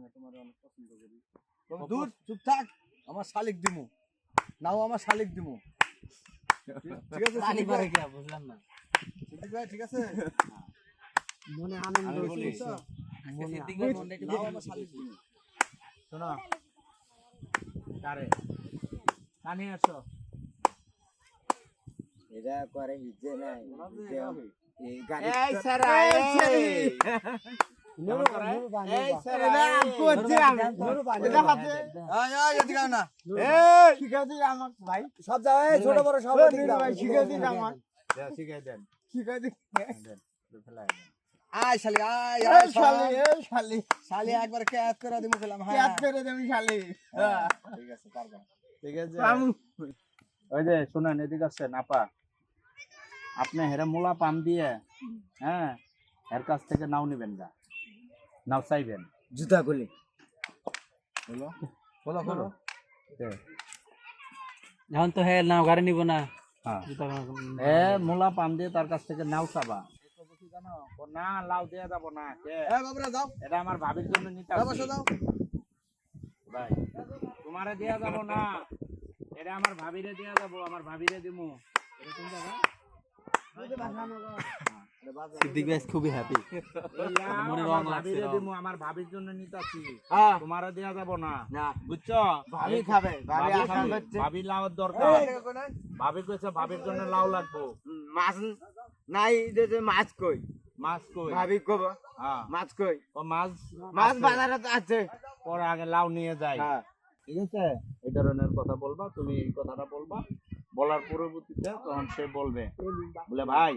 ভাঙা তোমার অনেক পছন্দ করি। দূর চুপ থাক। আমার শালিক দিমু। নাও আমার শালিক দিমু। ঠিক আছে সিদ্দিক পরে কি বুঝলাম না। সিদ্দিক ভাই ঠিক আছে? মনে আনন্দ মনে- সিদ্দিক ভাই মনটা একটু নাও আমার শালিক দিমু। শোনো। কারে? কানে আসো এটা করে হিজে নাই এই গাড়ি এই সারা এই। এদিকে সব জায়গায় ছোট বড় সব শিখে দিন আমার দেন, দেন দেন, ফেলাই আয় শালি আয় আয় শালি শালি একবার ক্যাচ করে দিমু খেলাম হ্যাঁ হ্যাঁ, ঠিক আছে পারবা ঠিক আছে ওই যে শুনেন এদিকে আসছেন আপা আপনি হেরে মূলা পাম দিয়ে হ্যাঁ এর কাছ থেকে নাও নিবেন না নাও চাইবেন। জুতা গুলি বলো। বলো বলো। এখন তো হ্যাঁ নাও গাড়ি নিব না। হ্যাঁ। মূলা পাম দিয়ে তার কাছ থেকে নাও চাবা। জানো না লাউ দেয়া যাব না যাও। এটা আমার ভাবির জন্য নিতে যাও ভাই তোমারে দেয়া যাব না। এটা আমার ভাবিরে দেয়া যাব আমার ভাবিরে দিমু। এটা কোন জায়গা? সিদ্দিক ভাই খুবই হ্যাপি মনে রং লাগছে, রং। আমার ভাবির জন্য নিতাছি হ্যাঁ। তোমারে দেয়া যাব না। না। বুঝছ? ভাবি খাবে ভাবি খাবে। করছে। ভাবি লাউর দরকার। ভাবি কইছে ভাবির জন্য লাউ লাগবো। মাছ নাই যে যে মাছ কই। মাছ কই? ভাবি কব হ্যাঁ। মাছ কই? ও মাছ? মাছ বাজারে তো আছে। পরে আগে লাউ নিয়ে যাই। হ্যাঁ। ঠিক আছে? এই ধরনের কথা বলবা তুমি এই কথাটা বলবা। বলার পরবর্তীতে তখন সে বলবে। বলে ভাই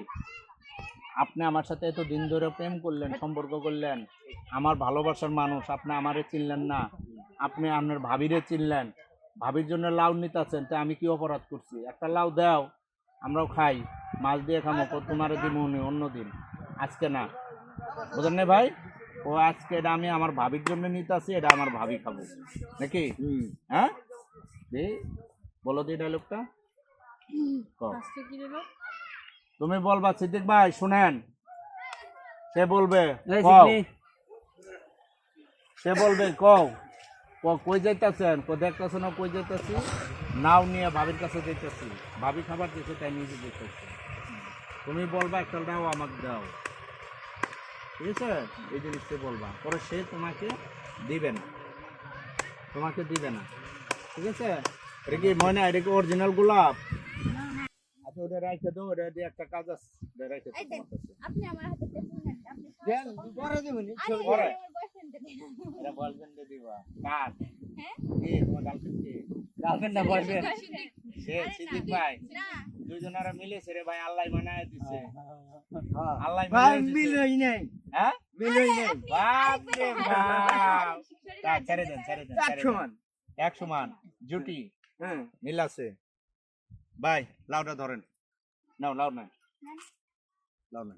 আপনি আমার সাথে এত দিন ধরে প্রেম করলেন সম্পর্ক করলেন আমার ভালোবাসার মানুষ আপনি আমারে চিনলেন না আপনি আপনার ভাবিরে চিনলেন ভাবির জন্য লাউ নিতেছেন তা আমি কি অপরাধ করছি? একটা লাউ দাও আমরাও খাই মাছ দিয়ে খামো তোমারে দিব অন্য দিন আজকে না। বুঝলেন না ভাই? ও আজকে এটা আমি আমার ভাবির জন্য নিতে নিতেছি এটা আমার ভাবি খাব। নাকি? হ্যাঁ? দি বলো দি ডায়লগটা কও। তুমি বলবা সিদ্দিক ভাই শুনেন। সে বলবে। সে বলবে কও। ক কই যাইতাছেন? কো দেখতাছ না কই যাইতাছি? নাও নিয়ে ভাবির কাছে যাইতাছি। ভাবি খাবার দিচ্ছে তাই নিজে যাইতাছি। তুমি বলবা একটা দাও আমাকে দাও। ঠিক আছে? এই জিনিসটা বলবা। পরে সে তোমাকে দিবে না। তোমাকে দিবে না। ঠিক আছে? এটা কি মনে হয়? এটা কি অরিজিনাল গোলাপ? ওটা রাখে দাও ওটা দিয়ে একটা কাজ আছে। ওটা কাছে। আপনি আমার হাতে নেন আপনি দেন পরে দিবনি আরে পরে। আমার বয়ফ্রেন্ড দেন এটা দিবা। কার? হ্যাঁ? কি? তোমার গার্লফ্রেন্ড কি? গার্লফ্রেন্ড না বয়ফ্রেন্ড সে সিদ্দিক ভাই। না। দুইজনারা মিলেছে রে ভাই আল্লাহ বানায় দিছে। হ্যাঁ আল্লাহ ভাই দিছে। মিলই নাই। হ্যাঁ? মিলই নাই। বাপ। রে বাপ তা, ছেড়ে দেন ছেড়ে দেন এক সমান এক সমান জুটি। হ্যাঁ। মিল আছে। ভাই লাউটা ধরেন নাও লাউ না লাউ না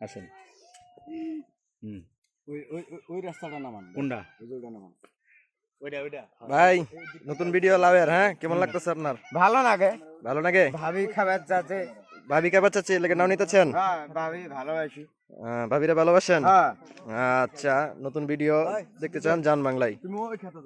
আসেন হুম ওই ওই ওই- ওই রাস্তাটা নামান কোনটা ওইটা নামান ওইটা ওইটা ভাই নতুন ভিডিও লাভের হ্যাঁ কেমন লাগতেছে আপনার? ভালো লাগে। ভালো লাগে? ভাবি খাবার ভাবি কে বাচ্চা লেগে নাও নিতেছেন? হ্যাঁ ভাবি ভালোবাসি। ভাবিরা ভালোবাসেন? হ্যাঁ। আচ্ছা নতুন ভিডিও দেখতে চান জান বাংলায় তুমি ওই খেতে যাও।